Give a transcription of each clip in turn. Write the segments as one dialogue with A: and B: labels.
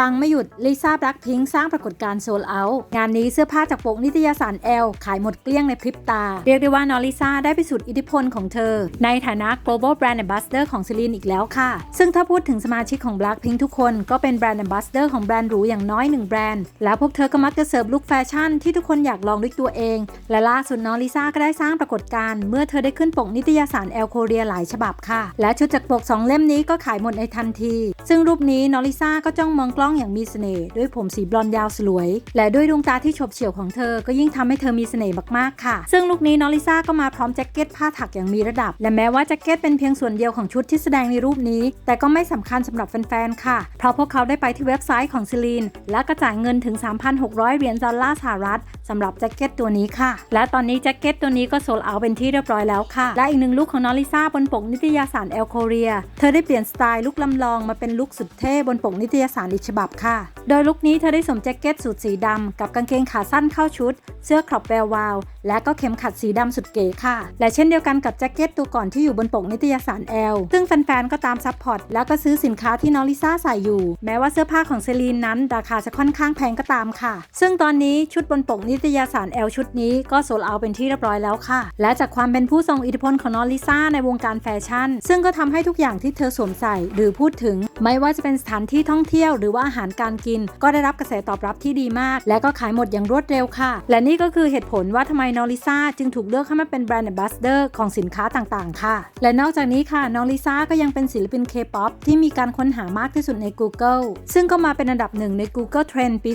A: ปังไม่หยุดลิซ่าแบล็คพิงค์สร้างปรากฏการณ์โซลเอาท์งานนี้เสื้อผ้าจากปกนิตยสารแอลขายหมดเกลี้ยงในพริบตา เรียกได้ว่านอลิซ่าได้ไปสุดอิทธิพลของเธอ ในฐานะ global brand ambassador ของซิลีนอีกแล้วค่ะ ซึ่งถ้าพูดถึงสมาชิกของ Blackpink ทุกคนก็เป็นแบรนด์ ambassador ของแบรนด์หรูอย่างน้อยหนึ่งแบรนด์ แล้วพวกเธอก็มักจะเสิร์ฟลุคแฟชั่นที่ทุกคนอยากลองด้วยตัวเอง และล่าสุดนอลิซ่าก็ได้สร้างปรากฏการณ์เมื่อเธอได้ขึ้นปกนิตยสารแอลโคเรียหลายฉบับค่ะ และชุดจากปกสองเล่มนี้ก็ขายหมดในทันที ซึ่งรูปนี้นอลิซ่าก็จ้องมองกล้องอย่างมีเสน่ห์ด้วยผมสีบลอนด์ยาวสลวย และด้วยดวงตาที่ฉบเฉี่ยวของเธอก็ยิ่งทำให้เธอมีเสน่ห์มากๆค่ะ ซึ่งลุคนี้นอลิซ่าก็มาพร้อมแจ็คเก็ตผ้าถักอย่างมีระดับ และแม้ว่าแจ็คเก็ตเป็นเพียงส่วนเดียวของชุดที่แสดงในรูปนี้ แต่ก็ไม่สำคัญสำหรับแฟนๆค่ะ เพราะพวกเขาได้ไปที่เว็บไซต์ของซิลีนและก็จ่ายเงินถึง 3,600 เหรียญดอลลาร์สหรัฐสำหรับแจ็คเก็ตตัวนี้ค่ะ และตอนนี้แจ็คเก็ตตัวนี้ก็โซลเอาเป็นที่เรียบร้อยแล้วค่ะ และอีกหนึ่งลุคของนอลิซ่าบนปกนิตยสารแอลโคเรีย เธอได้เปลี่ยนสไตล์ลุคลำลองมาเป็นลุคสุดเท่บนปกนิตยสารอีกฉบับค่ะ โดยลุคนี้เธอได้สวมแจ็คเก็ตสูทสีดำกับกางเกงขาสั้นเข้าชุด เสื้อครอปแวววาว และก็เข็มขัดสีดำสุดเก๋ค่ะ และเช่นเดียวกันกับแจ็คเก็ตตัวก่อนที่อยู่บนปกนิตยสารแอล ซึ่งแฟนๆ ก็ตามซัพพอร์ตแล้วก็ซื้อสินค้าที่นอลิซ่าใส่อยู่ แม้ว่าเสื้อผ้าของเซรีนนั้น ราคาจะค่อนข้างแพงก็ตามค่ะ ซึ่งตอนนี้ชุดบนปกนิตยสารแอลชุดนี้ก็โซลเอาเป็นที่เรียบร้อยแล้วค่ะ และจากความเป็นผู้ทรงอิทธิพลของนอลิซ่าในวงการแฟชั่น ซึ่งก็ทำให้ทุกอย่างที่เธอสวมใส่หรือพูดถึง ไม่ว่าจะเป็นสถานที่ท่องเที่ยวหรือว่าอาหารการกิน ก็ได้รับกระแสตอบรับที่ดีมาก และก็ขายหมดอย่างรวดเร็วค่ะ และนี่ก็คือเหตุผลว่าทำไมนอลิซ่าจึงถูกเลือกให้มาเป็นแบรนด์ a m b a s s a d o r ของสินค้าต่างๆ ค่ะ และนอกจากนี้ค่ะนอลิซ่าก็ยังเป็นศิลปิน K-POP ที่มีการค้นหามากที่สุดใน Google ซึ่งก็มาเป็นอันดับหนึ่งใน Google Trend ปี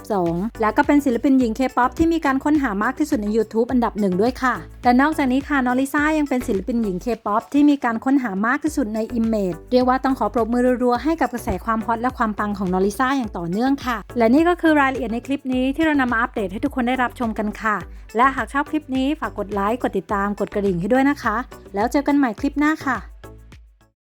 A: 2022 และก็เป็นศิลปินหญิง K-POP ที่มีการค้นหามากที่สุดใน YouTube อันดับหนึ่งด้วยค่ะและนอกจากนี้ค่ะนอลิซ่ายังเป็นศิลปินหญิง K-POP ที่มีการค้นหามากที่สุดใน Image เรียกว่าต้องขอปรบมือรัวๆให้กับกระแสความฮอตและความปังของนอลิซ่าอย่างต่อเนื่องค่ะ และนี่ก็คือรายละเอียดในคลิปนี้ที่เรานำมาอัปเดตให้ทุกคนได้รับชมกันค่ะ และหากชอบคลิปนี้ฝากกดไลค์กดติดตามกดกระดิ่งให้ด้วยนะคะ แล้วเจอกันใหม่คลิปหน้าค่ะ